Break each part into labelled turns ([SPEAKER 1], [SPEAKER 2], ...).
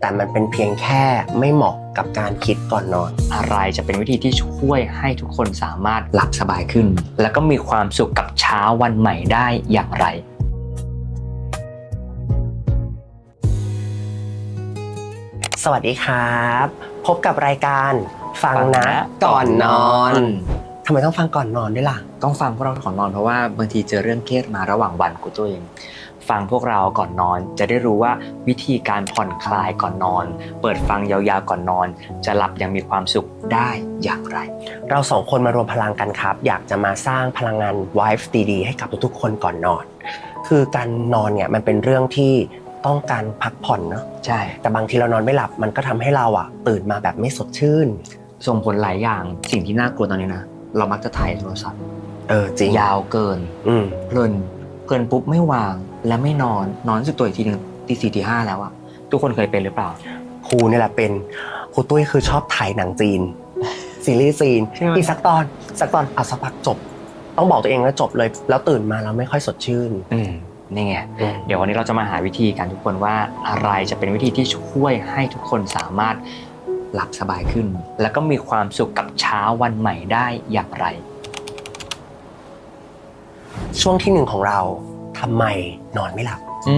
[SPEAKER 1] แต่มันเป็นเพียงแค่ไม่เหมาะกับการคิดก่อนนอน
[SPEAKER 2] อะไรจะเป็นวิธีที่ช่วยให้ทุกคนสามารถหลับสบายขึ้น แล้วก็มีความสุขกับเช้าวันใหม่ได้อย่างไร
[SPEAKER 1] สวัสดีครับ พบกับรายการฟังนะก่อนนอนทำไมต้องฟังก่อนนอนด้วยล่ะ
[SPEAKER 2] ต้องฟังพวกเราก่อนนอนเพราะว่าบางทีเจอเรื่องเครียดมาระหว่างวันกูตัวเอง ฟังพวกเราก่อนนอน จะได้รู้ว่าวิธีการผ่อนคลายก่อนนอน เปิดฟังยาวๆก่อนนอน จะหลับอยังมีความสุขได้อย่างไร
[SPEAKER 1] เราสองคนมารวมพลังกันครับ อยากจะมาสร้างพลังงาน Wife ดีๆให้กับทุกๆคนก่อนนอน คือการนอนเนี่ยมันเป็นเรื่องที่ต้องการพักผ่อนเนาะ
[SPEAKER 2] ใช่
[SPEAKER 1] แต่บางทีเรานอนไม่หลับมันก็ทำให้เราอะ ตื่นมาแบบไม่สดชื่น
[SPEAKER 2] ส่งผลหลายอย่างสิ่งที่น่ากลัวตอนนี้นะ เรามักจะถ่ายโทรศัพท์
[SPEAKER 1] เออจริง
[SPEAKER 2] ยาวเกิน
[SPEAKER 1] อืม
[SPEAKER 2] เพลิน เพลินปุ๊บไม่วางและไม่นอนนอนรู้สึกตัวอีกทีหนึ่งตีสี่ตีห้าแล้วอะทุกคนเคยเป็นหรือเปล่า
[SPEAKER 1] ครูนี่แหละเป็นครูตุ้ยคือชอบถ่ายหนังจีน ซีรีส์จีน
[SPEAKER 2] ใช่ไหม
[SPEAKER 1] อีกสักตอน สักตอนเอาสักพักจบ ต้องบอกตัวเองว่าจบเลย แล้วตื่นมาแล้วไม่ค่อยสดชื่น
[SPEAKER 2] อืมนี่ไงเดี๋ยววันนี้เราจะมาหาวิธีกันทุกคนว่าอะไรจะเป็นวิธีที่ช่วยให้ทุกคนสามารถหลับสบายขึ้น แล้วก็มีความสุขกับเช้าวันใหม่ได้อย่างไร
[SPEAKER 1] ช่วงที่หนึ่งของเราทำไมนอนไม่หลับ
[SPEAKER 2] อื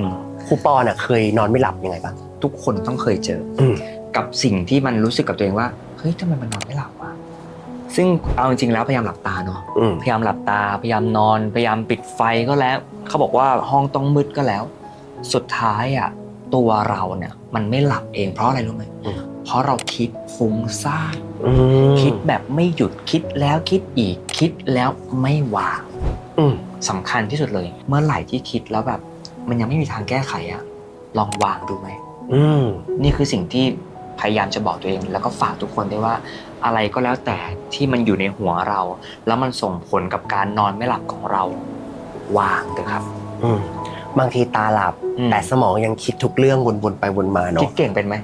[SPEAKER 2] ม
[SPEAKER 1] ครูปอน่ะเคยนอนไม่หลับยังไงบ้าง
[SPEAKER 2] ทุกคนต้องเคยเจอ
[SPEAKER 1] อืม
[SPEAKER 2] กับสิ่งที่มันรู้สึกกับตัวเองว่าเฮ้ยทำไมมันนอนไม่หลับวะซึ่งเอาจริงๆแล้วพยายามหลับตาเนาะ
[SPEAKER 1] อืม
[SPEAKER 2] พยายามหลับตาพยายามนอนพยายามปิดไฟก็แล้ว เขาบอกว่าห้องต้องมืดก็แล้ว สุดท้ายอะตัวเราเนี่ย มันไม่หลับเองเพราะอะไรรู้ไหม
[SPEAKER 1] อืม
[SPEAKER 2] เพราะเราคิดฟุ้งซ่าน
[SPEAKER 1] อืม
[SPEAKER 2] คิดแบบไม่หยุดคิดแล้วคิดอีก คิดแล้วไม่วาง
[SPEAKER 1] อืม
[SPEAKER 2] สำคัญที่สุดเลย เมื่อไหร่ที่คิดแล้วแบบ มันยังไม่มีทางแก้ไขอะลองวางดูไหม
[SPEAKER 1] อืม
[SPEAKER 2] นี่คือสิ่งที่พยายามจะบอกตัวเอง แล้วก็ฝากทุกคนด้วยว่า อะไรก็แล้วแต่ที่มันอยู่ในหัวเรา แล้วมันส่งผลกับการนอนไม่หลับของเรา วางเถอะครับ
[SPEAKER 1] อืมบางทีตาหลับ
[SPEAKER 2] อืม
[SPEAKER 1] แต่สมองยังคิดทุกเรื่องวนๆไปวนมา
[SPEAKER 2] คิด
[SPEAKER 1] เนาะ
[SPEAKER 2] เก่งเป็นไหม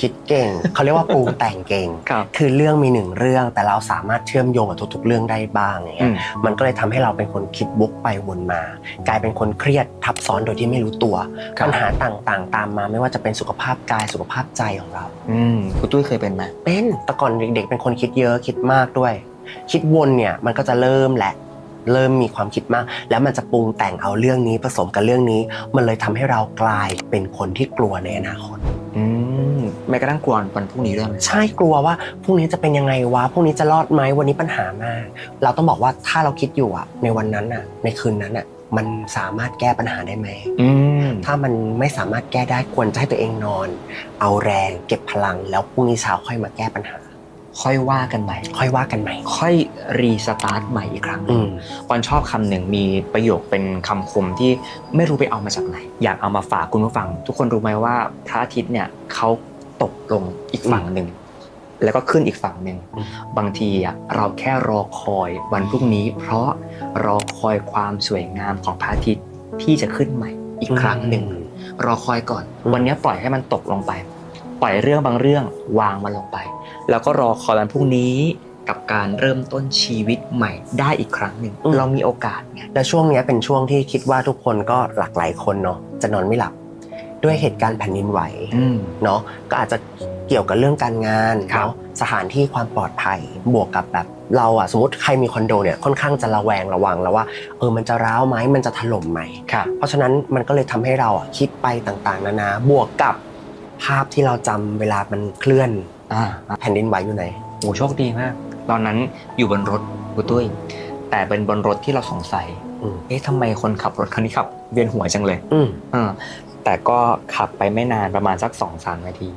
[SPEAKER 1] คิดเก่ง เขาเรียกว่าปรุงแต่งเก่ง
[SPEAKER 2] ครับ
[SPEAKER 1] คือเรื่องมีหนึ่งเรื่องแต่เราสามารถเชื่อมโยงกับทุกๆเรื่องได้บ้างอย่าง
[SPEAKER 2] อื
[SPEAKER 1] เงี้ย
[SPEAKER 2] ม
[SPEAKER 1] มันก็เลยทำให้เราเป็นคนคิดวกไปวนมา กลายเป็นคนเครียดทับซ้อนโดยที่ไม่รู้ตัว
[SPEAKER 2] ครับ
[SPEAKER 1] ปัญหาต่างๆ ตามมาไม่ว่าจะเป็นสุขภาพกายสุขภาพใจของเรา
[SPEAKER 2] อืมคุณตุ้ยเคยเป็นไหม
[SPEAKER 1] เป็นแต่ก่อนเด็กๆ เป็นคนคิดเยอะคิดมากด้วย คิดวนเนี่ยมันก็จะเริ่มแหละ เริ่มมีความคิดมาก แล้วมันจะปรุงแต่งเอาเรื่องนี้ผสมกับเรื่องนี้ มันเลยทำให้เรากลายเป็นคนที่กลัวในอนาคต
[SPEAKER 2] อืม แม้กระทั่งกลัววันพรุ่งนี้ด้วยไหม
[SPEAKER 1] ใช่กลัวว่าพรุ่งนี้จะเป็นยังไงวะพรุ่งนี้จะรอดไหมวันนี้ปัญหามากเราต้องบอกว่าถ้าเราคิดอยู่อะในวันนั้นอะในคืนนั้นอะมันสามารถแก้ปัญหาได้ไหม
[SPEAKER 2] อืม
[SPEAKER 1] ถ้ามันไม่สามารถแก้ได้ควรจะให้ตัวเองนอน เอาแรงเก็บพลัง แล้วพรุ่งนี้เช้าค่อยมาแก้ปัญหา
[SPEAKER 2] ค่อยว่ากันใหม่
[SPEAKER 1] ค่อยว่ากันใหม่
[SPEAKER 2] ค่อยรีสตาร์ทใหม่อีกครั้งห
[SPEAKER 1] อื
[SPEAKER 2] นึ่ง
[SPEAKER 1] ม
[SPEAKER 2] วันชอบคำหนึ่งมีประโยคเป็นคำคมที่ไม่รู้ไปเอามาจากไหน อยากเอามาฝากคุณผู้ฟัง ทุกคนรู้ไหมว่าพระอาทิตย์เนี่ยเขา ตกลงอีกฝั่งหนึ่ง แล้วก็ขึ้นอีกฝั่งหนึ่ง
[SPEAKER 1] อืม
[SPEAKER 2] บางทีอะเราแค่รอคอยวันพรุ่งนี้ เพราะรอคอยความสวยงามของพระอาทิตย์ที่จะขึ้นใหม่อีกครั้งหนึ่ง รอคอยก่อน
[SPEAKER 1] อืม
[SPEAKER 2] วันนี้ปล่อยให้มันตกลงไป ปล่อยเรื่องบางเรื่องวางมันลงไป แล้วก็รอคอยวันพรุ่งนี้กับการเริ่มต้นชีวิตใหม่ได้อีกครั้งหนึ่งเรามีโอกาสไง
[SPEAKER 1] และช่วงเนี้ยเป็นช่วงที่คิดว่าทุกคนก็หลากหลายคนเนาะจะนอนไม่หลับ ด้วยเหตุการณ์แผ่นดินไหว
[SPEAKER 2] อืม
[SPEAKER 1] เนาะก็อาจจะเกี่ยวกับเรื่องการงาน
[SPEAKER 2] ครับ
[SPEAKER 1] เนาะสถานที่ความปลอดภัยบวกกับแบบเราอะสมมติใครมีคอนโดเนี่ยค่อนข้างจะระแวงระวังแล้วว่าเออมันจะร้าวไหมมันจะถล่มไหม
[SPEAKER 2] ครับ
[SPEAKER 1] เพราะฉะนั้นมันก็เลยทำให้เราอะคิดไปต่างๆ นานาบวกกับภาพที่เราจำเวลามันเคลื่อน
[SPEAKER 2] อ่า
[SPEAKER 1] แผ่นดินไหวอยู่ไหน
[SPEAKER 2] โหโชคดีมาก ตอนนั้นอยู่บนรถกูตุ้ยแต่เป็นบนรถที่เราสงสัย
[SPEAKER 1] อืม
[SPEAKER 2] เอ๊ะทำไมคนขับรถคันนี้ขับเวียนหัวจังเลย
[SPEAKER 1] อืม
[SPEAKER 2] เออ แต่ก็ขับไปไม่นานประมาณสักสองสามนาที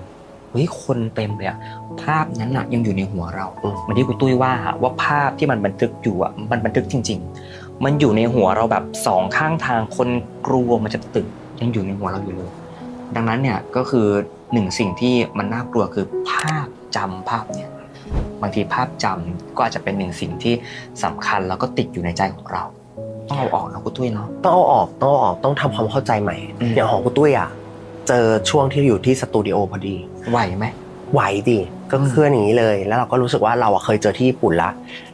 [SPEAKER 2] เฮ้ยคนเต็มเลยอะภาพนั้นอะยังอยู่ในหัวเรา
[SPEAKER 1] อืม
[SPEAKER 2] เหมันที่คุณตุ้ยว่าว่าภาพที่มันบันทึกอยู่อะมันบันทึกจริง ๆ มันอยู่ในหัวเราแบบสองข้างทางคนกลัวมันจะตึกยังอยู่ในหัวเราอยู่เลย ดังนั้นเนี่ยก็คือหนึ่งสิ่งที่มันน่ากลัวคือภาพจำภาพเนี่ยบางทีภาพจำก็อาจจะเป็นหนึ่งสิ่งที่สำคัญแล้วก็ติดอยู่ในใจของเรา ต้องเอาออกนะคุณตุ้ยเนาะ
[SPEAKER 1] ต้องเอาออกต้องเอาออกต้องทำความเข้าใจใหม่
[SPEAKER 2] อืม
[SPEAKER 1] อย่างของคุณตุ้ยอะเจอช่วงที่อยู่ที่สตูดิโอพอดี
[SPEAKER 2] ไหวไหม
[SPEAKER 1] ไหวดิก็
[SPEAKER 2] อืม
[SPEAKER 1] เคลื่อนอย่างนี้เลย แล้วเราก็รู้สึกว่าเราอะเคยเจอที่ญี่ปุ่นละ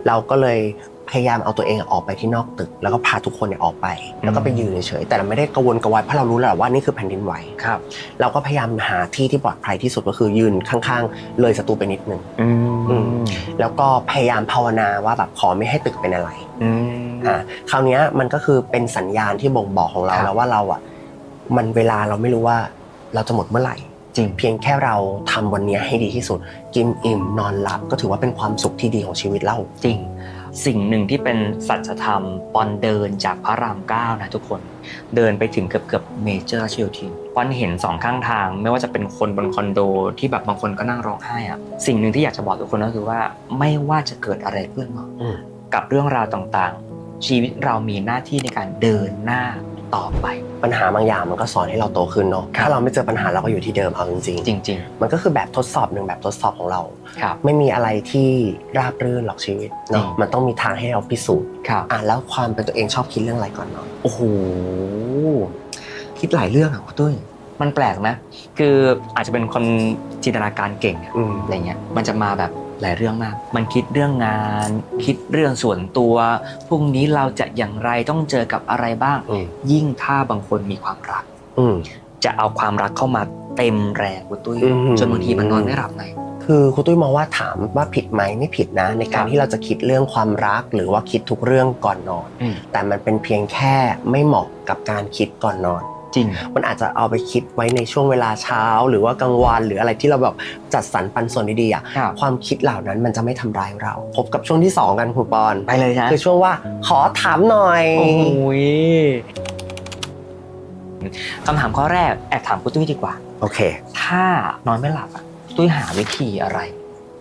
[SPEAKER 1] เราก็เลยพยายามเอาตัวเองออกไปที่นอกตึก แล้วก็พาทุกคนเนี่ยออกไป แล้วก็ไปยืนเฉยๆแต่เราไม่ได้กระวนกระวายเพราะเรารู้แล้วว่านี่คือแผ่นดินไหว
[SPEAKER 2] ครับ
[SPEAKER 1] เราก็พยายามหาที่ที่ปลอดภัยที่สุดก็คือยืนข้างๆ เลยศัตรูไปนิดนึง
[SPEAKER 2] อื
[SPEAKER 1] อื
[SPEAKER 2] ม
[SPEAKER 1] มแล้วก็พยายามภาวนาว่าแบบขอไม่ให้ตึกเป็นอะไร
[SPEAKER 2] อืม
[SPEAKER 1] อ่าคราวเนี้ยมันก็คือเป็นสัญญาณที่บ่งบอกของเรา
[SPEAKER 2] ครับ
[SPEAKER 1] แล้วว่าเราอะมันเวลาเราไม่รู้ว่าเราจะหมดเมื่อไหร่
[SPEAKER 2] จริง
[SPEAKER 1] เพียงแค่เราทำวันเนี้ยให้ดีที่สุด กินอิ่มนอนหลับก็ถือว่าเป็นความสุขที่ดีของชีวิตเรา
[SPEAKER 2] จริง สิ่งหนึ่งที่เป็นสัจธรรมปอนเดินจากพระรามเก้านะทุกคน เดินไปถึงเกือบเกือบเมเจอร์ราชโยธินปอนเห็นสองข้างทาง ไม่ว่าจะเป็นคนบนคอนโดที่แบบบางคนก็นั่งร้องไห้อะสิ่งหนึ่งที่อยากจะบอกทุกคนก็คือว่าไม่ว่าจะเกิดอะไรขึ้นเนาะ
[SPEAKER 1] อืม
[SPEAKER 2] กับเรื่องราวต่างๆ ชีวิตเรามีหน้าที่ในการเดินหน้าต่อไป
[SPEAKER 1] ปัญหาบางอย่างมันก็สอนให้เราโตขึ้นเนาะ
[SPEAKER 2] ครับ
[SPEAKER 1] ถ้าเราไม่เจอปัญหาเราก็อยู่ที่เดิมเอาจริง
[SPEAKER 2] จริง
[SPEAKER 1] ๆมันก็คือแบบทดสอบหนึ่งแบบทดสอบของเรา
[SPEAKER 2] ๆครับ
[SPEAKER 1] ไม่มีอะไรที่ราบรื่นหรอกชีวิตเนาะ
[SPEAKER 2] จริง
[SPEAKER 1] มันต้องมีทางให้เราพิสูจน์
[SPEAKER 2] ครับ
[SPEAKER 1] อะแล้วความเป็นตัวเองชอบคิดเรื่องอะไรก่อนเนาะ
[SPEAKER 2] โอ้โหคิดหลายเรื่องอะคุณตุ้ยมันแปลกนะคืออาจจะเป็นคนจินตนาการเก่งอะ
[SPEAKER 1] อืม
[SPEAKER 2] อะไรเงี้ยมันจะมาแบบ หลายเรื่องมาก มันคิดเรื่องงาน คิดเรื่องส่วนตัว พรุ่งนี้เราจะอย่างไรต้องเจอกับอะไรบ้าง
[SPEAKER 1] อืม
[SPEAKER 2] ยิ่งถ้าบางคนมีความรัก
[SPEAKER 1] อืม
[SPEAKER 2] จะเอาความรักเข้ามาเต็มแรงคุณตุ้ย
[SPEAKER 1] อืม
[SPEAKER 2] จนบางทีมันนอนไม่หลับไง
[SPEAKER 1] คือครูตุ้ยมองว่าถามว่าผิดไหมไม่ผิดนะ ในการ
[SPEAKER 2] ครับ
[SPEAKER 1] ที่เราจะคิดเรื่องความรัก หรือว่าคิดทุกเรื่องก่อนนอน
[SPEAKER 2] อืม
[SPEAKER 1] แต่มันเป็นเพียงแค่ไม่เหมาะกับการคิดก่อนนอน
[SPEAKER 2] จริง
[SPEAKER 1] มันอาจจะเอาไปคิดไว้ในช่วงเวลาเช้า หรือว่ากลางวันหรืออะไรที่เราแบบจัดสรรปันส่วนดีๆอะ
[SPEAKER 2] ครับ
[SPEAKER 1] ความคิดเหล่านั้นมันจะไม่ทำร้ายเรา พบกับช่วงที่สองกันครูปอน
[SPEAKER 2] ไปเลยนะ
[SPEAKER 1] คือช่วงว่าขอถามหน่อย
[SPEAKER 2] โอ้โหยคำถามข้อแรกแอบถามคุณตุ้ยดีกว่า
[SPEAKER 1] โอเค
[SPEAKER 2] ถ้านอนไม่หลับอะตุ้ยหาวิธีอะไร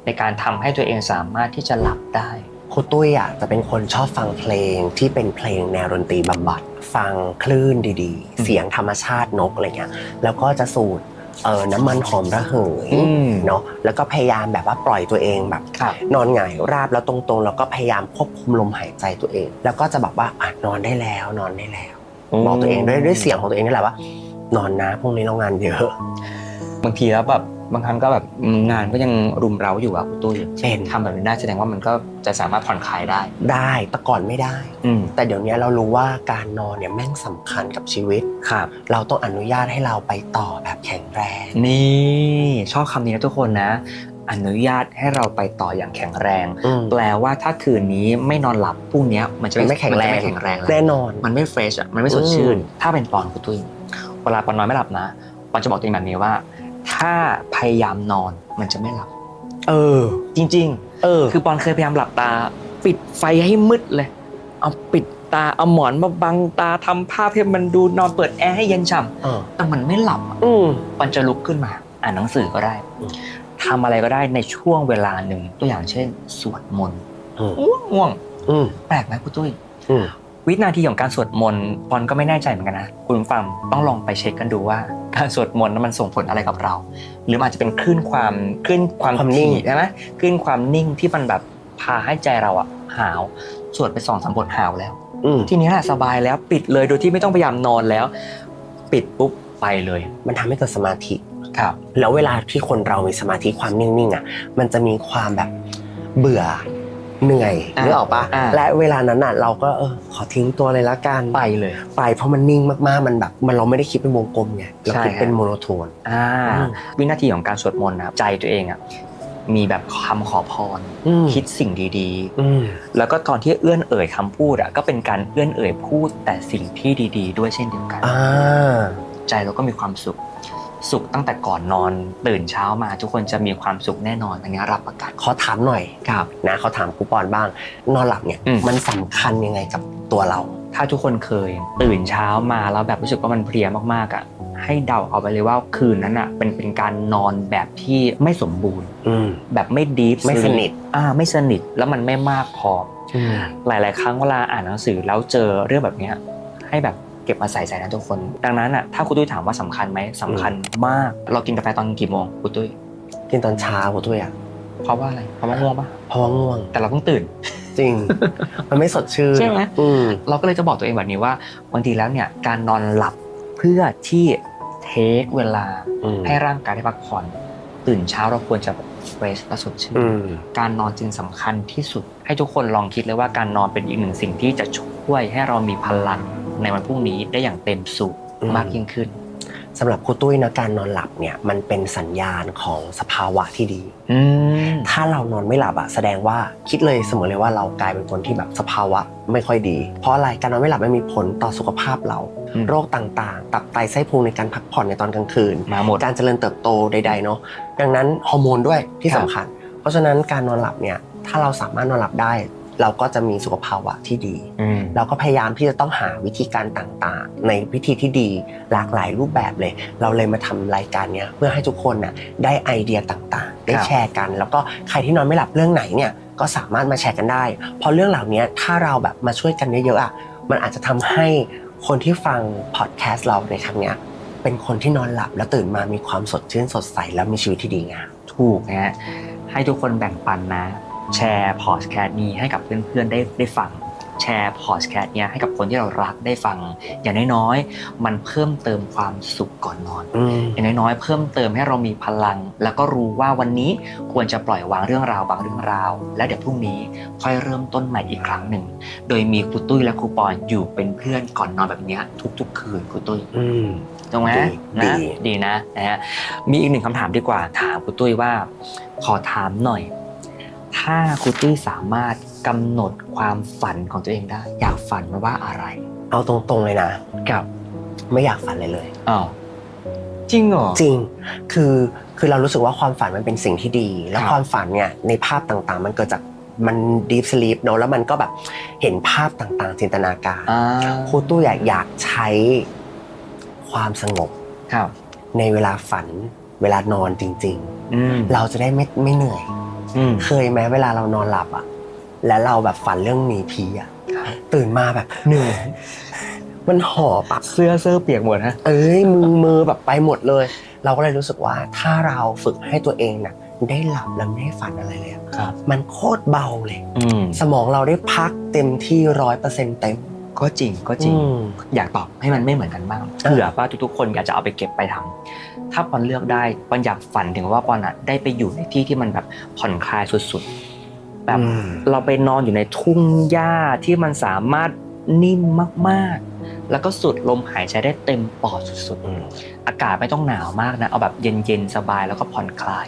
[SPEAKER 2] ในการทำให้ตัวเองสามารถที่จะหลับได้
[SPEAKER 1] ครูตุ้ยอะจะเป็นคนชอบฟังเพลงที่เป็นเพลงแนวดนตรีบำบัด ฟังคลื่นดี
[SPEAKER 2] อืม
[SPEAKER 1] ๆเสียงธรรมชาตินกอะไรเงี้ยแล้วก็จะสูดเออน้ำมันหอมระเหย
[SPEAKER 2] อืม
[SPEAKER 1] เนาะแล้วก็พยายามแบบว่าปล่อยตัวเองแบบ
[SPEAKER 2] ครับ
[SPEAKER 1] นอนหงายราบแล้วตรงๆ แล้วก็พยายามควบคุมลมหายใจตัวเอง แล้วก็จะแบบว่าอะนอนได้แล้วนอนได้แล้วบอกตัวเองด้วยด้วยเสียงของตัวเองนี่แหละว่า นอนนะพรุ่งนี้เรางานเยอะ
[SPEAKER 2] บางทีแล้วแบบ บางครั้งก็แบบงานก็ยังรุมเร้าอยู่อะคุณตุ้ย
[SPEAKER 1] เป็น
[SPEAKER 2] ทำแบบนี้ได้แสดงว่ามันก็จะสามารถผ่อนคลายได้
[SPEAKER 1] ได้แต่ก่อนไม่ได้
[SPEAKER 2] อืม
[SPEAKER 1] แต่เดี๋ยวนี้เรารู้ว่าการนอนเนี่ยแม่งสำคัญกับชีวิต
[SPEAKER 2] ครับ
[SPEAKER 1] เราต้องอนุญาตให้เราไปต่อแบบแข็งแรง
[SPEAKER 2] นี่ชอบคำนี้นะทุกคนนะ อนุญาตให้เราไปต่ออย่างแข็งแรง
[SPEAKER 1] อืม
[SPEAKER 2] แปลว่าถ้าคืนนี้ไม่นอนหลับพรุ่งนี้มันจะ
[SPEAKER 1] มันไม่แข็งแรง
[SPEAKER 2] มันจะไม่แข็งแรงแล้ว
[SPEAKER 1] แน่นอน
[SPEAKER 2] มันไม่เฟรชอะมันไม่สดชื่น
[SPEAKER 1] อืม
[SPEAKER 2] ถ้าเป็นปอนคุณตุ้ยเวลาปอนนอนไม่หลับนะปอนจะบอกตัวเองแบบนี้ว่า ถ้าพยายามนอนมันจะไม่หลับ
[SPEAKER 1] เออ
[SPEAKER 2] จริง
[SPEAKER 1] เออ
[SPEAKER 2] ๆ คือปอนเคยพยายามหลับตา ปิดไฟให้มืดเลย เอาปิดตาเอาหมอนมาบังตาทำภาพให้มันดูนอนเปิดแอร์ให้เย็นฉ่
[SPEAKER 1] เออำ
[SPEAKER 2] แต่มันไม่หลับอะ
[SPEAKER 1] อืม
[SPEAKER 2] ปอนจะลุกขึ้นมา อ่านหนังสือก็ได้
[SPEAKER 1] อืม
[SPEAKER 2] ทำอะไรก็ได้ในช่วงเวลาหนึ่งตัวอย่างเช่น สวดมนต์
[SPEAKER 1] อืม
[SPEAKER 2] ง่วงง่วง
[SPEAKER 1] อืม
[SPEAKER 2] แปลกไหมคุณตุ้ย
[SPEAKER 1] อืม
[SPEAKER 2] วินาทีของการสวดมนต์ปอนก็ไม่แน่ใจเหมือนกันนะคุณผู้ฟังต้องลองไปเช็คกันดูว่า การสวดมนต์นั้นมันส่งผลอะไรกับเรา หรือมันอาจจะเป็นคลื่นความคลื่นความ
[SPEAKER 1] ความนิ่ง
[SPEAKER 2] ถี่ใช่ไหมคลื่นความนิ่งที่มันแบบพาให้ใจเราอะหาวสวดไปสองสามบทหาวแล้ว
[SPEAKER 1] อืม
[SPEAKER 2] ทีนี้แหละสบายแล้วปิดเลยโดยที่ไม่ต้องพยายามนอนแล้ว ปิดปุ๊บไปเลย
[SPEAKER 1] มันทำให้เกิดสมาธิ
[SPEAKER 2] ครับ
[SPEAKER 1] แล้วเวลาที่คนเรามีสมาธิความนิ่งๆอะมันจะมีความแบบเบื่อ เหนื่อย
[SPEAKER 2] อ่า
[SPEAKER 1] นึกออกปะ
[SPEAKER 2] อ่า
[SPEAKER 1] และเวลานั้นอะเราก็เออขอทิ้งตัวเลยละกัน
[SPEAKER 2] ไปเลย
[SPEAKER 1] ไปเพราะมันนิ่งมากๆมันแบบ มันเราไม่ได้คิดเป็นวงกลมไงเราคิด
[SPEAKER 2] ใช่
[SPEAKER 1] เป็นโมโนโทน
[SPEAKER 2] อ่า
[SPEAKER 1] อืม
[SPEAKER 2] วินาทีของการสวดมนต์นะครับใจตัวเองอะมีแบบคำขอพร
[SPEAKER 1] อืม
[SPEAKER 2] คิดสิ่งดี
[SPEAKER 1] อืม
[SPEAKER 2] ๆ แล้วก็ตอนที่เอื้อนเอ่ยคำพูดอะก็เป็นการเอื้อนเอ่ยพูดแต่สิ่งที่ดี ๆ ด้วยเช่นเดียวกัน
[SPEAKER 1] อ่า
[SPEAKER 2] ใจเราก็มีความสุข สุขตั้งแต่ก่อนนอนตื่นเช้ามาทุกคนจะมีความสุขแน่นอนอันนี้รับประกัน
[SPEAKER 1] ขอถามหน่อย
[SPEAKER 2] ครับ
[SPEAKER 1] นะขอถามครูปอนบ้าง นอนหลับเนี่ย
[SPEAKER 2] อืม
[SPEAKER 1] มันสำคัญยังไงกับตัวเรา
[SPEAKER 2] ถ้าทุกคนเคยตื่นเช้ามาแล้วแบบรู้สึกว่ามันเพลียมากๆอะให้เดาเอาไปเลยว่าคืนนั้นอะเป็นเป็นการนอนแบบที่ไม่สมบูรณ์
[SPEAKER 1] อืม
[SPEAKER 2] แบบไม่ดีฟ
[SPEAKER 1] ไม่สนิท
[SPEAKER 2] อ่าไม่สนิทแล้วมันไม่มากพอ
[SPEAKER 1] อืม
[SPEAKER 2] หลาย ๆ ครั้งเวลาอ่านหนังสือแล้วเจอเรื่องแบบเนี้ยให้แบบ เก็บมาใส่ใจนะทุกคน ดังนั้นอะถ้าคุณตุ้ยถามว่าสำคัญไหมสำคัญมาก เรากินกาแฟตอนกี่โมงคุณตุ้ย
[SPEAKER 1] กินตอนเช้าครูตุ้ยอะ
[SPEAKER 2] เพราะว่าอะไรเพราะว่าง่วงปะ
[SPEAKER 1] เพราะว่าง่วง
[SPEAKER 2] แต่เราต้องตื่น
[SPEAKER 1] จริง มันไม่สดชื่น
[SPEAKER 2] ใช่ไหม
[SPEAKER 1] อืม
[SPEAKER 2] เราก็เลยจะบอกตัวเองแบบนี้ว่าบางทีแล้วเนี่ยการนอนหลับเพื่อที่เทคเวลา
[SPEAKER 1] อืม
[SPEAKER 2] ให้ร่างกายได้พักผ่อน ตื่นเช้าเราควรจะเฟรชและสดชื่น
[SPEAKER 1] อืม
[SPEAKER 2] การนอนจึงสำคัญที่สุด ให้ทุกคนลองคิดเลยว่าการนอนเป็นอีกหนึ่งสิ่งที่จะช่วยให้เรามีพลัง ในวันพรุ่งนี้ได้อย่างเต็มสูบ
[SPEAKER 1] อืม
[SPEAKER 2] มากยิ่งขึ้น
[SPEAKER 1] สำหรับครูตุ้ยนะการนอนหลับเนี่ยมันเป็นสัญญาณของสภาวะที่ดี
[SPEAKER 2] อืม
[SPEAKER 1] ถ้าเรานอนไม่หลับอะแสดงว่าคิดเลยเสมอเลยว่าเรากลายเป็นคนที่แบบสภาวะไม่ค่อยดี เพราะอะไรการนอนไม่หลับมันมีผลต่อสุขภาพเรา
[SPEAKER 2] อืม
[SPEAKER 1] โรคต่างๆ ตับไตไส้พุงในการพักผ่อนในตอนกลางคืน
[SPEAKER 2] มาหมด
[SPEAKER 1] การเจริญเติบโตใดๆเนาะดังนั้นฮอร์โมนด้วยที่
[SPEAKER 2] ครับ
[SPEAKER 1] สำคัญ เพราะฉะนั้นการนอนหลับเนี่ยถ้าเราสามารถนอนหลับได้ เราก็จะมีสุขภาวะที่ดี
[SPEAKER 2] อืม
[SPEAKER 1] เราก็พยายามที่จะต้องหาวิธีการต่างๆ ในวิธีที่ดีหลากหลายรูปแบบเลย เราเลยมาทำรายการเนี้ยเพื่อให้ทุกคนน่ะได้ไอเดียต่างๆ ได้
[SPEAKER 2] ครับ
[SPEAKER 1] แชร์กัน แล้วก็ใครที่นอนไม่หลับเรื่องไหนเนี่ยก็สามารถมาแชร์กันได้ เพราะเรื่องเหล่านี้ถ้าเราแบบมาช่วยกันเยอะๆอะมันอาจจะทำให้คนที่ฟังพอดแคสต์เราในครั้งเนี้ยเป็นคนที่นอนหลับแล้วตื่นมามีความสดชื่นสดใส แล้วมีชีวิตที่ดีงาม
[SPEAKER 2] ถูกนะฮะให้ทุกคนแบ่งปันนะ แชร์พอดแคสต์นี้ให้กับเพื่อนๆได้ได้ฟังแชร์พอดแคสต์เนี้ยให้กับคนที่เรารักได้ฟัง อย่างน้อยๆ มันเพิ่มเติมความสุขก่อนนอน
[SPEAKER 1] อืม
[SPEAKER 2] อย่างน้อยๆ เพิ่มเติมให้เรามีพลัง แล้วก็รู้ว่าวันนี้ควรจะปล่อยวางเรื่องราวบางเรื่องราว และเดี๋ยวพรุ่งนี้ค่อยเริ่มต้นใหม่อีกครั้งหนึ่ง โดยมีครูตุ้ยและครูปอนอยู่เป็นเพื่อนก่อนนอนแบบเนี้ยทุก ๆ คืนครูตุ้ย
[SPEAKER 1] อืม
[SPEAKER 2] ตรงไหม
[SPEAKER 1] ดี
[SPEAKER 2] นะ
[SPEAKER 1] ดี
[SPEAKER 2] ดีนะนะฮะมีอีกหนึ่งคำถามดีกว่าถามครูตุ้ยว่า ขอถามหน่อย ถ้าครูตุ้ยสามารถกำหนดความฝันของตัวเองได้ อยากฝันว่าอะไร
[SPEAKER 1] เอาตรงๆเลยนะ
[SPEAKER 2] กับ
[SPEAKER 1] ไม่อยากฝันเลยเลย
[SPEAKER 2] อ้าวจริงเหรอ
[SPEAKER 1] จริง คือคือเรารู้สึกว่าความฝันมันเป็นสิ่งที่ดี แล้ว
[SPEAKER 2] ครับ
[SPEAKER 1] ความฝันเนี่ยในภาพต่างๆ มันเกิดจากมัน deep sleep เนอะแล้วมันก็แบบเห็นภาพต่างๆ จินตนาการ
[SPEAKER 2] อ่า
[SPEAKER 1] ครูตู้อยากอยากใช้ความสงบ
[SPEAKER 2] ครับ
[SPEAKER 1] ในเวลาฝัน เวลานอนจริง
[SPEAKER 2] อืม
[SPEAKER 1] ๆ เราจะได้ไม่ไม่เหนื่อย
[SPEAKER 2] อืม
[SPEAKER 1] เคยไหมเวลาเรานอนหลับอะ แล้วเราแบบฝันเรื่องหนีผีอะ ตื่นมาแบบเหนื่อยมันหอบอะ
[SPEAKER 2] เสื้อเสื้อเปียกหมดฮะ
[SPEAKER 1] เอ้ยมือมือแบบไปหมดเลย เราก็เลยรู้สึกว่าถ้าเราฝึกให้ตัวเองน่ะได้หลับแล้วไม่ได้ฝันอะไรเลยอะ
[SPEAKER 2] ครับ
[SPEAKER 1] มันโคตรเบาเลย
[SPEAKER 2] อืม
[SPEAKER 1] สมองเราได้พักเต็มที่ร้อยเปอร์เซ็นต์เต็ม
[SPEAKER 2] ก็จริงก็จริง
[SPEAKER 1] อืม
[SPEAKER 2] อยากตอบให้มันไม่เหมือนกันบ้างเผื่อว่าทุกๆคนอยากจะเอาไปเก็บไปทำ ถ้าปอนเลือกได้ปอนอยากฝันถึงว่าปอนอะได้ไปอยู่ในที่ที่มันแบบผ่อนคลายสุดๆ แบบ
[SPEAKER 1] อืม
[SPEAKER 2] เราไปนอนอยู่ในทุ่งหญ้าที่มันสามารถนิ่มมากๆ แล้วก็สุดลมหายใจได้เต็มปอดสุด
[SPEAKER 1] อืม
[SPEAKER 2] ๆอากาศไม่ต้องหนาวมากนะ เอาแบบเย็นๆ สบายแล้วก็ผ่อนคลาย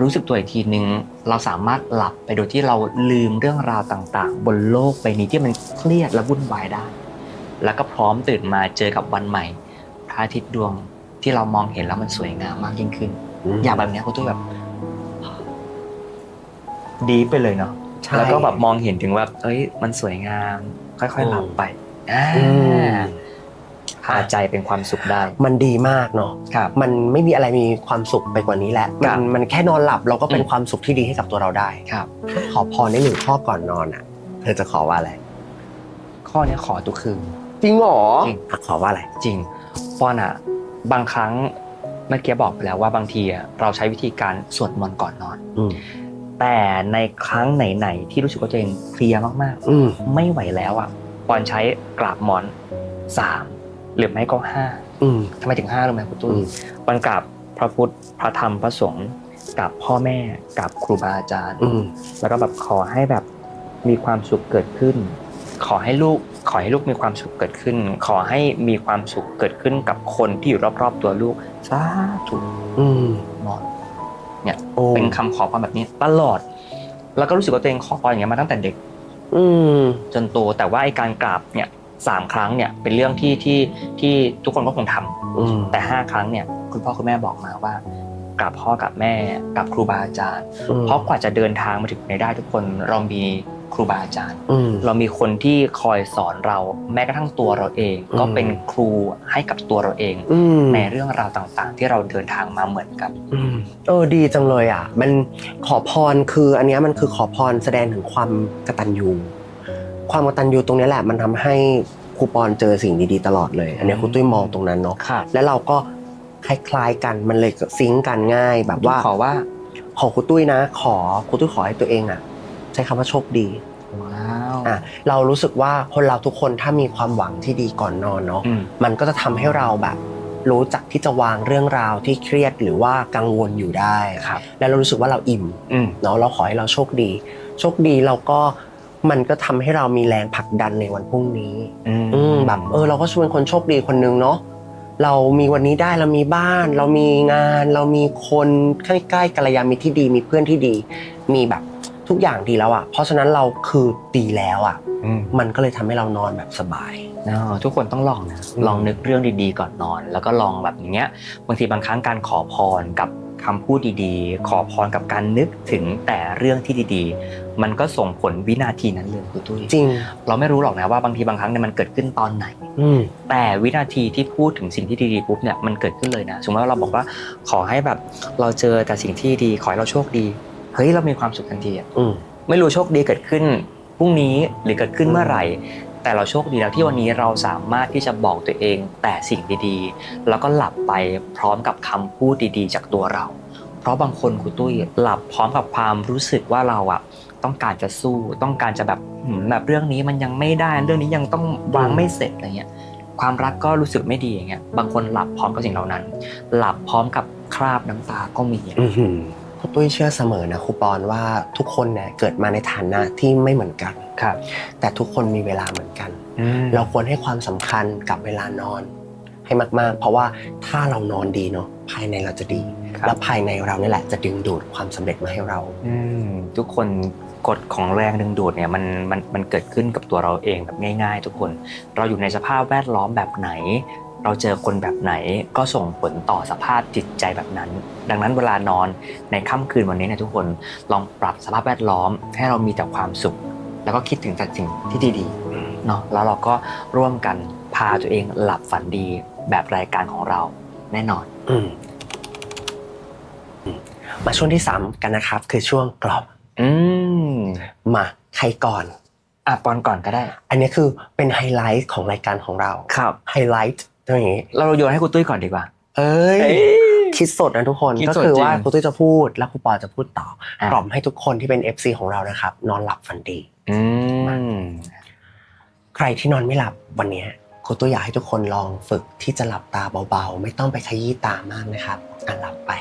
[SPEAKER 2] รู้สึกตัวอีกทีนึง เราสามารถหลับไปโดยที่เราลืมเรื่องราวต่างๆ บนโลกใบนี้ที่มันเครียดและวุ่นวายได้ แล้วก็พร้อมตื่นมาเจอกับวันใหม่พระอาทิตย์ดวง ที่เรามองเห็นแล้วมันสวยงามมากยิ่งขึ้นอยากแบบเนี้ยคุณตุ้ยแบบ ดีไปเลยเนาะ
[SPEAKER 1] ใช่
[SPEAKER 2] แล้วก็แบบมองเห็นถึงว่าเอ้ย มันสวยงาม ค่อยๆหลับไปอ่า
[SPEAKER 1] อืม
[SPEAKER 2] พาใจเป็นความสุขได้
[SPEAKER 1] มันดีมากเนาะ
[SPEAKER 2] ครับ
[SPEAKER 1] มันไม่มีอะไรมีความสุขไปกว่านี้แล้ว
[SPEAKER 2] ครั
[SPEAKER 1] มั
[SPEAKER 2] บ
[SPEAKER 1] นมันแค่นอนหลับเราก็เป็น
[SPEAKER 2] อืม
[SPEAKER 1] ความสุขที่ดีให้กับตัวเราได้
[SPEAKER 2] ครับ
[SPEAKER 1] ถ้าขอพรในหนึ่งข้อก่อนนอนอะ เธอจะขอว่าอะไร
[SPEAKER 2] ข้อเนี้ยขอทุกคืน
[SPEAKER 1] จริงเหรอ
[SPEAKER 2] จริง
[SPEAKER 1] อะขอว่าอะไร
[SPEAKER 2] จริงปอนอะ บางครั้งเมื่อกี้บอกไปแล้วว่าบางทีอะเราใช้วิธีการสวดมนต์ก่อนนอน
[SPEAKER 1] อืม
[SPEAKER 2] แต่ในครั้งไหนๆที่รู้สึกว่าตัวเองเพลียมาก
[SPEAKER 1] อืม
[SPEAKER 2] ๆไม่ไหวแล้วอะปอนใช้กราบหมอนสามหรือไม่ก็ห้า
[SPEAKER 1] อืม
[SPEAKER 2] ทำไมถึงห้ารู้ไหมคุณตุ้
[SPEAKER 1] อื
[SPEAKER 2] ย
[SPEAKER 1] ม
[SPEAKER 2] ปอนกราบพระพุทธพระธรรมพระสงฆ์กับพ่อแม่กับครูบาอาจารย์
[SPEAKER 1] อืม
[SPEAKER 2] แล้วก็แบบขอให้แบบมีความสุขเกิดขึ้น ขอให้ลูกขอให้ลูกมีความสุขเกิดขึ้น ขอให้มีความสุขเกิดขึ้นกับคนที่อยู่รอบ ๆ ตัวลูกสาธุ
[SPEAKER 1] อืม
[SPEAKER 2] นอน
[SPEAKER 1] โอ้
[SPEAKER 2] เป็นคำขอพรแบบนี้ตลอด แล้วก็รู้สึกว่าตัวเองขอพรอย่างเงี้ยมาตั้งแต่เด็ก
[SPEAKER 1] อืม
[SPEAKER 2] จนโตแต่ว่าไอการกราบเนี่ยสามครั้งเนี่ยเป็นเรื่องที่ที่ที่ทุกคนก็คงทำ
[SPEAKER 1] อืม
[SPEAKER 2] แต่ห้าครั้งเนี่ยคุณพ่อคุณแม่บอกมาว่ากราบพ่อกับแม่กับครูบาอาจารย์ เพราะกว่าจะเดินทางมาถึงในได้ทุกคนเรามี ครูบาอาจารย์
[SPEAKER 1] อืม
[SPEAKER 2] เรามีคนที่คอยสอนเราแม้กระทั่งตัวเราเอง
[SPEAKER 1] อืม
[SPEAKER 2] ก็เป็นครูให้กับตัวเราเอง
[SPEAKER 1] อืม
[SPEAKER 2] ในเรื่องราวต่างๆ ที่เราเดินทางมาเหมือนกัน
[SPEAKER 1] อืมเออดีจังเลยอะ มันขอพรคืออันเนี้ยมันคือขอพรแสดงถึงความกตัญญูความกตัญญูตรงเนี้ยแหละมันทำให้ครูปอนเจอสิ่งดีๆตลอดเลย อันเนี้ยครูตุ้ยมองตรงนั้นเนาะ
[SPEAKER 2] ครับ
[SPEAKER 1] แล้วเราก็คล้ายๆกันมันเลยซิงก์กันง่ายแบบว่า
[SPEAKER 2] ขอว่า
[SPEAKER 1] ขอครูตุ้ยนะ ขอครูตุ้ยขอให้ตัวเองอะ ใช้คำว่าโชคดี
[SPEAKER 2] ว้าว
[SPEAKER 1] อะเรารู้สึกว่าคนเราทุกคนถ้ามีความหวังที่ดีก่อนนอนเนาะ
[SPEAKER 2] อืม
[SPEAKER 1] มันก็จะทำให้เราแบบ รู้จักที่จะวางเรื่องราวที่เครียดหรือว่ากังวลอยู่ได้
[SPEAKER 2] ครับ
[SPEAKER 1] แล้วเรารู้สึกว่าเราอิ่ม
[SPEAKER 2] อืม
[SPEAKER 1] เนาะเราขอให้เราโชคดี โชคดีเราก็มันก็ทำให้เรามีแรงผลักดันในวันพรุ่งนี้ อืมแบบเออเราก็ชวนคนโชคดีคนนึงเนาะเรามีวันนี้ได้เรามีบ้าน เรามีงาน เรามีคนใกล้ๆกัลยาณมิตรที่ดี มีเพื่อนที่ดี มีแบบ ทุกอย่างดีแล้วอะ่ะเพราะฉะนั้นเราคือดีแล้วอะ่ะ
[SPEAKER 2] อืม
[SPEAKER 1] มันก็เลยทำให้เรานอนแบบสบาย
[SPEAKER 2] เนอะทุกคนต้องลองนะ
[SPEAKER 1] อืม
[SPEAKER 2] ลองนึกเรื่องดีๆก่อนนอน แล้วก็ลองแบบอย่างเงี้ยบางทีบางครั้งการขอพรกับคำพูดดีๆ ขอพรกับการนึกถึงแต่เรื่องที่ดีๆ มันก็ส่งผลวินาทีนั้นเลยคุณตุ้ย
[SPEAKER 1] จริง
[SPEAKER 2] เราไม่รู้หรอกนะว่าบางทีบางครั้งเนี่ยมันเกิดขึ้นตอนไหน
[SPEAKER 1] อืม
[SPEAKER 2] แต่วินาทีที่พูดถึงสิ่งที่ดีๆปุ๊บเนี่ยมันเกิดขึ้นเลยนะสมมติว่าเราบอกว่าขอให้แบบเราเจอแต่สิ่งที่ดีขอให้เราโชคดี เฮ้ยเรามีความสุขทันทีอะ
[SPEAKER 1] อืม
[SPEAKER 2] ไม่รู้โชคดีเกิดขึ้นพรุ่งนี้หรือเกิดขึ้นเมื่อไหร่ แต่เราโชคดีแล้วที่วันนี้เราสามารถที่จะบอกตัวเองแต่สิ่งดีๆ แล้วก็หลับไปพร้อมกับคำพูดดีๆ จากตัวเรา เพราะบางคนคุณตุ้ยหลับพร้อมกับความรู้สึกว่าเราอะต้องการจะสู้ต้องการจะแบบหืมแบบเรื่องนี้มันยังไม่ได้เรื่องนี้ยังต้องวางไม่เสร็จอะไรเงี้ยความรักก็รู้สึกไม่ดีอย่างเงี้ยบางคนหลับพร้อมกับสิ่งเหล่านั้น หลับพร้อมกับคราบน้ำตาก็มีอะ
[SPEAKER 1] อือหือค รูตุ้ยเชื่อเสมอนะครูปอนว่าทุกคนเนี่ยเกิดมาในฐานะที่ไม่เหมือนกัน
[SPEAKER 2] ครับ
[SPEAKER 1] แต่ทุกคนมีเวลาเหมือนกัน เราควรให้ความสำคัญกับเวลานอน ให้มาก ๆ เพราะว่าถ้าเรานอนดีเนาะภายในเราจะดี
[SPEAKER 2] ครับ
[SPEAKER 1] และภายในเรานี่แหละจะดึงดูดความสำเร็จมาให้เรา
[SPEAKER 2] อืมทุกคนกฎของแรงดึงดูดเนี่ยมันมันมันเกิดขึ้นกับตัวเราเองแบบง่าย ๆ ทุกคน เราอยู่ในสภาพแวดล้อมแบบไหน เราเจอคนแบบไหนก็ส่งผลต่อสภาพจิตใจแบบนั้น ดังนั้นเวลานอนในค่ำคืนวันนี้เนี่ยทุกคนลองปรับสภาพแวดล้อม ให้เรามีแต่ความสุข แล้วก็คิดถึงแต่สิ่งที่ดีๆเนาะแล้วเราก็ร่วมกันพาตัวเองหลับฝันดีแบบรายการของเราแน่นอน
[SPEAKER 1] อืมอืมมาช่วงที่สามกันนะครับ คือช่วงกรอบ
[SPEAKER 2] อืม
[SPEAKER 1] มาใครก่อน
[SPEAKER 2] อะปอนก่อนก็ได้
[SPEAKER 1] อันนี้คือเป็นไฮไลท์ของรายการของเรา
[SPEAKER 2] ครับ
[SPEAKER 1] ไฮไลท์ ตรงนี้
[SPEAKER 2] เราโยนให้คุณตุ้ยก่อนดีกว่า
[SPEAKER 1] เอ้ย คิดสดนะทุกคน
[SPEAKER 2] คิด
[SPEAKER 1] ก็
[SPEAKER 2] สด
[SPEAKER 1] คือว่า
[SPEAKER 2] จริง
[SPEAKER 1] ครูตุ้ยจะพูด แล้วครูปอจะพูดต่อ
[SPEAKER 2] อะ
[SPEAKER 1] กล่อมให้ทุกคนที่เป็น FC ของเรานะครับ นอนหลับฝันดี
[SPEAKER 2] อืม
[SPEAKER 1] ใครที่นอนไม่หลับวันเนี้ยครูตุ้ยอยากให้ทุกคนลองฝึกที่จะหลับตาเบาๆ ไม่ต้องไปขยี้ตามากนะครับอะหลับไป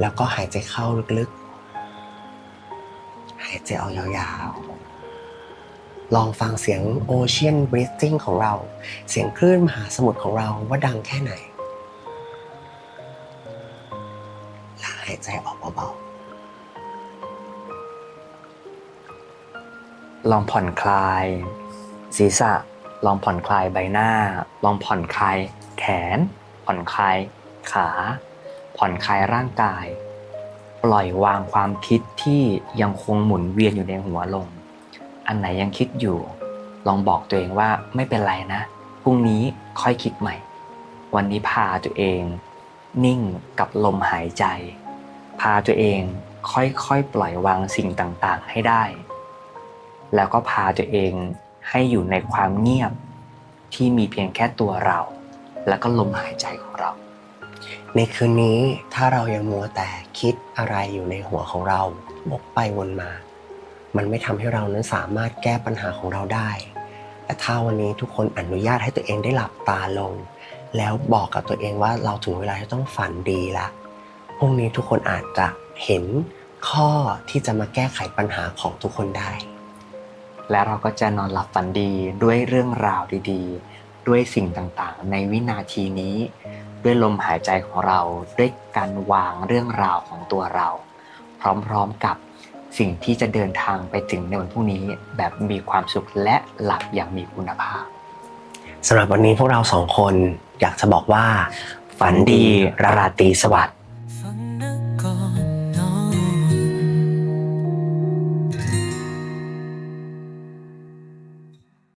[SPEAKER 1] แล้วก็หายใจเข้าลึกๆ หายใจออกยาวๆ ลองฟังเสียง Ocean Breathing ของเรา เสียงคลื่นมหาสมุทรของเราว่าดังแค่ไหนแล้วหายใจออกเบาๆ
[SPEAKER 2] ลองผ่อนคลาย ศีรษะ ลองผ่อนคลายใบหน้า ลองผ่อนคลายแขน ผ่อนคลายขา ผ่อนคลายร่างกาย ปล่อยวางความคิดที่ยังคงหมุนเวียนอยู่ในหัวลง อันไหนยังคิดอยู่ ลองบอกตัวเองว่าไม่เป็นไรนะ พรุ่งนี้ค่อยคิดใหม่ วันนี้พาตัวเอง นิ่งกับลมหายใจ พาตัวเองค่อยๆปล่อยวางสิ่งต่างๆให้ได้ แล้วก็พาตัวเองให้อยู่ในความเงียบที่มีเพียงแค่ตัวเรา แล้วก็ลมหายใจของเรา
[SPEAKER 1] ในคืนนี้ถ้าเรายังมัวแต่คิดอะไรอยู่ในหัวของเราวกไปวนมา มันไม่ทำให้เรานั้นสามารถแก้ปัญหาของเราได้ แต่ถ้าวันนี้ทุกคนอนุญาตให้ตัวเองได้หลับตาลง แล้วบอกกับตัวเองว่าเราถึงเวลาที่ต้องฝันดีละพรุ่งนี้ทุกคนอาจจะเห็นข้อที่จะมาแก้ไขปัญหาของทุกคนได้
[SPEAKER 2] และเราก็จะนอนหลับฝันดีด้วยเรื่องราวดีๆ ด้วยสิ่งต่างๆ ในวินาทีนี้ ด้วยลมหายใจของเราด้วยการวางเรื่องราวของตัวเรา พร้อมๆกับ สิ่งที่จะเดินทางไปถึงในวันพรุ่งนี้แบบมีความสุขและหลับอย่างมีคุณภาพ
[SPEAKER 1] สำหรับวันนี้พวกเราสองคนอยากจะบอกว่า ฝันดีราตรีสวัสดิ์